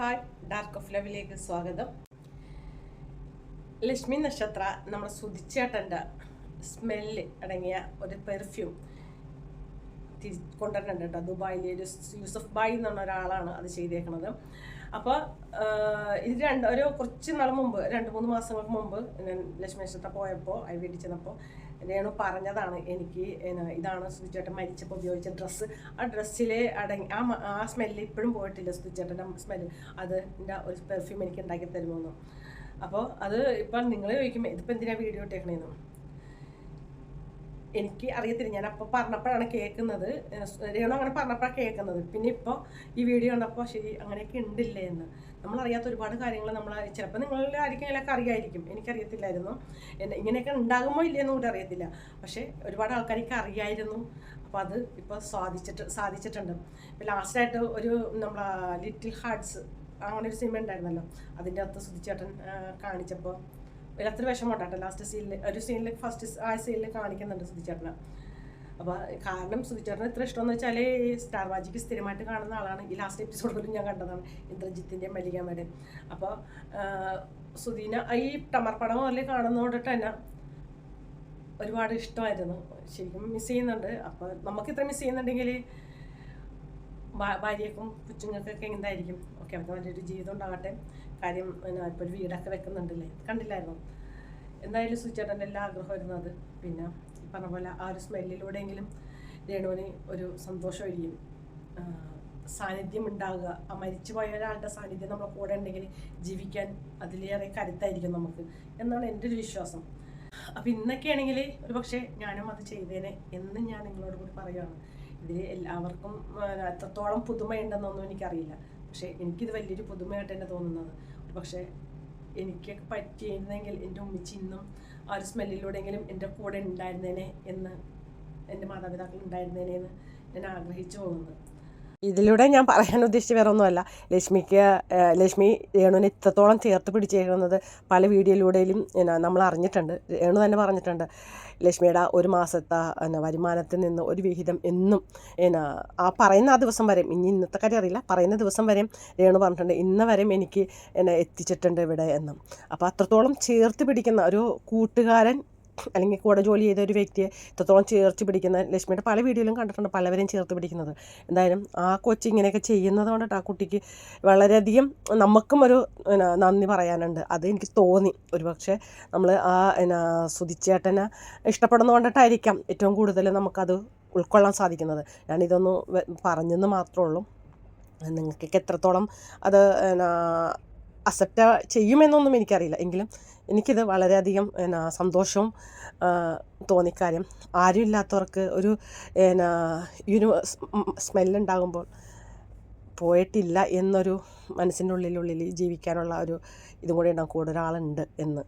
Hi. Dark of ലവിലേക്ക് സ്വാഗതം. ലക്ഷ്മി നക്ഷത്ര നമ്മുടെ സുതിച്ചേട്ടന്റെ സ്മെല്ല് അടങ്ങിയ ഒരു പെർഫ്യൂം തിരി കൊണ്ടുവരുന്നുണ്ട് കേട്ടോ. ഒരു യൂസഫ് ബായി എന്ന് പറഞ്ഞ ഒരാളാണ് അത് ചെയ്തേക്കുന്നത് അപ്പോൾ ഇത് രണ്ട് ഒരു കുറച്ച് നാൾ മുമ്പ് രണ്ട് മൂന്ന് മാസങ്ങൾക്ക് മുമ്പ് ഞാൻ ലക്ഷ്മി നക്ഷത്ര പോയപ്പോൾ ഐ വീട്ടിൽ രേണു പറഞ്ഞതാണ് എനിക്ക് ഇതാണ് സുജേട്ടൻ മരിച്ചപ്പോൾ ഉപയോഗിച്ച ഡ്രസ്സ് ആ ഡ്രസ്സിലെ അടങ്ങി ആ ആ സ്മെല്ല് ഇപ്പോഴും പോയിട്ടില്ല സുജേട്ടന്റെ സ്മെല്ല് അത് എന്റെ ഒരു പെർഫ്യൂം എനിക്ക് ഉണ്ടാക്കി തരുമെന്ന്. അപ്പോൾ അത് ഇപ്പം നിങ്ങൾ ചോദിക്കും ഇതിപ്പോൾ എന്തിനാണ് വീഡിയോ ഇട്ടേക്കണേന്ന്? എനിക്ക് അറിയത്തില്ല. ഞാൻ അപ്പോൾ പറഞ്ഞപ്പോഴാണ് കേൾക്കുന്നത്. രേണു അങ്ങനെ പറഞ്ഞപ്പോഴാണ് കേൾക്കുന്നത്. പിന്നെ ഇപ്പോൾ ഈ വീഡിയോ കണ്ടപ്പോൾ ശരി അങ്ങനെയൊക്കെ ഉണ്ടില്ലേ എന്ന്. നമ്മളറിയാത്ത ഒരുപാട് കാര്യങ്ങൾ നമ്മൾ ചിലപ്പോൾ നിങ്ങളിലായിരിക്കും അറിയായിരിക്കും. എനിക്കറിയത്തില്ലായിരുന്നു. എന്നെ ഇങ്ങനെയൊക്കെ ഉണ്ടാകുമോ ഇല്ലയെന്നും കൂടി അറിയത്തില്ല. പക്ഷേ ഒരുപാട് ആൾക്കാർക്ക് അറിയായിരുന്നു. അപ്പോൾ അത് ഇപ്പോൾ സാധിച്ചിട്ട് സാധിച്ചിട്ടുണ്ട്. ഇപ്പോൾ ലാസ്റ്റായിട്ട് ഒരു നമ്മളെ ലിറ്റിൽ ഹാർട്സ് അങ്ങനെ ഒരു സിനിമ ഉണ്ടായിരുന്നല്ലോ. അതിന്റെ അകത്ത് സുധിച്ചേട്ടൻ കാണിച്ചപ്പോൾ വല്ലാത്തൊരു വിഷമം ഉണ്ടാട്ടെ ലാസ്റ്റ് സീനിൽ ഒരു സീനിൽ ഫസ്റ്റ് ആ സീനിൽ കാണിക്കുന്നുണ്ട് സുധിച്ചേട്ടനെ. അപ്പോൾ കാരണം സുധിച്ചേട്ടന് ഇത്ര ഇഷ്ടമെന്ന് വെച്ചാൽ സ്റ്റാർ വാജിക്ക് സ്ഥിരമായിട്ട് കാണുന്ന ആളാണ്. ഈ ലാസ്റ്റ് എപ്പിസോഡിലും ഞാൻ കണ്ടതാണ്. ഇന്ദ്രജിത്തിന്റെയും മല്ലികാമ്മയുടെയും അപ്പോൾ സുധീന ഈ ടമർപ്പടം പടം പോലെ കാണുന്നതുകൊണ്ടിട്ട് തന്നെ ഒരുപാട് ഇഷ്ടമായിരുന്നു. ശരിക്കും മിസ് ചെയ്യുന്നുണ്ട്. അപ്പോൾ നമുക്ക് ഇത്ര മിസ് ചെയ്യുന്നുണ്ടെങ്കിൽ ഭാര്യക്കും കൊച്ചുങ്ങൾക്കൊക്കെ എന്തായിരിക്കും ഓക്കെ അവർക്ക് നല്ലൊരു ജീവിതം ഉണ്ടാകട്ടെ. കാര്യം പിന്നെ ഇപ്പോൾ ഒരു വീടൊക്കെ വെക്കുന്നുണ്ടല്ലേ? കണ്ടില്ലായിരുന്നു? എന്തായാലും സുചേട്ടന്റെ എല്ലാ ആഗ്രഹം അത്. പിന്നെ പറഞ്ഞ പോലെ ആ ഒരു സ്മെല്ലിലൂടെയെങ്കിലും രേണുവിന് ഒരു സന്തോഷം ആ, സാന്നിധ്യം ഉണ്ടാകുക ആ മരിച്ചു പോയ ഒരാളുടെ സാന്നിധ്യം നമ്മുടെ കൂടെ ഉണ്ടെങ്കിൽ ജീവിക്കാൻ അതിലേറെ കരുത്തായിരിക്കും നമുക്ക്. എന്നാണ് എന്റെ ഒരു വിശ്വാസം. അപ്പം ഇന്നൊക്കെ ആണെങ്കിൽ ഒരു പക്ഷേ ഞാനും അത് ചെയ്തേനെ എന്ന് ഞാൻ നിങ്ങളോട് കൂടി പറയുകയാണ് ഇതിൽ എല്ലാവർക്കും എത്രത്തോളം പുതുമയുണ്ടെന്നൊന്നും എനിക്കറിയില്ല. പക്ഷേ എനിക്കിത് വലിയൊരു പുതുമയായിട്ട് തന്നെ തോന്നുന്നത്. പക്ഷേ എനിക്കൊക്കെ പറ്റിയിരുന്നെങ്കിൽ എന്റെ ഉമ്മിച്ചി ഇന്നും ആ ഒരു സ്മെല്ലിലൂടെയെങ്കിലും എന്റെ കൂടെ ഉണ്ടായിരുന്നേനെ എന്ന് എന്റെ മാതാപിതാക്കൾ ഉണ്ടായിരുന്നേനെ എന്ന് ഞാൻ ആഗ്രഹിച്ചു പോകുന്നത് ഇതിലൂടെ ഞാൻ പറയാൻ ഉദ്ദേശിച്ച വേറെ ഒന്നുമല്ല ലക്ഷ്മിക്ക് ലക്ഷ്മി രേണുവിനെ ഇത്രത്തോളം ചേർത്ത് പിടിച്ചേക്കുന്നത് പല വീഡിയോയിലൂടെയും നമ്മൾ അറിഞ്ഞിട്ടുണ്ട്. രേണു തന്നെ പറഞ്ഞിട്ടുണ്ട് ലക്ഷ്മിയുടെ ഒരു മാസത്തെ വരുമാനത്തിൽ നിന്ന് ഒരു വിഹിതം എന്നും എന്നാ ആ പറയുന്ന ആ ദിവസം വരെയും ഇനി ഇന്നത്തെ കാര്യം അറിയില്ല പറയുന്ന ദിവസം വരെയും രേണു പറഞ്ഞിട്ടുണ്ട് ഇന്ന് വരെയും എനിക്ക് എന്നെ എത്തിച്ചിട്ടുണ്ട് ഇവിടെ എന്നും. അപ്പോൾ അത്രത്തോളം ചേർത്ത് പിടിക്കുന്ന ഒരു കൂട്ടുകാരൻ അല്ലെങ്കിൽ കൂടെ ജോലി ചെയ്ത ഒരു വ്യക്തിയെ ഇത്രത്തോളം ചേർത്ത് പിടിക്കുന്ന ലക്ഷ്മിയുടെ പല വീഡിയോയിലും കണ്ടിട്ടുണ്ട് പലവരെയും ചേർത്ത് പിടിക്കുന്നത്. എന്തായാലും ആ കൊച്ചി ഇങ്ങനെയൊക്കെ ചെയ്യുന്നത് കൊണ്ടിട്ട് ആ കുട്ടിക്ക് വളരെയധികം നമുക്കും ഒരു നന്ദി പറയാനുണ്ട്. അത് എനിക്ക് തോന്നി. ഒരുപക്ഷെ നമ്മൾ ആ എന്നാ സുതിച്ചേട്ടനെ ഇഷ്ടപ്പെടുന്നത് കൊണ്ടിട്ടായിരിക്കാം ഏറ്റവും കൂടുതൽ നമുക്കത് ഉൾക്കൊള്ളാൻ സാധിക്കുന്നത്. ഞാനിതൊന്ന് പറഞ്ഞെന്ന് മാത്രമേ ഉള്ളൂ. നിങ്ങൾക്കൊക്കെ എത്രത്തോളം അത് എന്നാ അക്സെപ്റ്റ് ചെയ്യുമെന്നൊന്നും എനിക്കറിയില്ല. എങ്കിലും എനിക്കിത് വളരെയധികം എന്നാ സന്തോഷവും തോന്നിക്കാര്യം. ആരും ഇല്ലാത്തവർക്ക് ഒരു എന്നാ യൂണിവേഴ്സ് സ്മെല്ലുണ്ടാകുമ്പോൾ പോയിട്ടില്ല എന്നൊരു മനസ്സിന്റെ ഉള്ളിലുള്ളിൽ ജീവിക്കാനുള്ള ഒരു ഇതും കൂടി ഉണ്ടാകും കൂടെ ഒരാളുണ്ട് എന്ന്.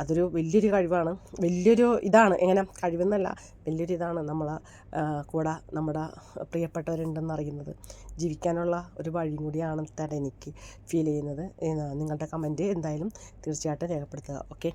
അതൊരു വലിയൊരു കഴിവാണ്. വലിയൊരു ഇതാണ്. എങ്ങനെ? കഴിവെന്നല്ല വലിയൊരു ഇതാണ് നമ്മൾ കൂടെ നമ്മുടെ പ്രിയപ്പെട്ടവരുണ്ടെന്ന് അറിയുന്നത്. ജീവിക്കാനുള്ള ഒരു വഴിയും കൂടിയാണെന്നാണ് എനിക്ക് ഫീൽ ചെയ്യുന്നത്. നിങ്ങളുടെ കമന്റ് എന്തായാലും തീർച്ചയായിട്ടും രേഖപ്പെടുത്തുക. ഓക്കെ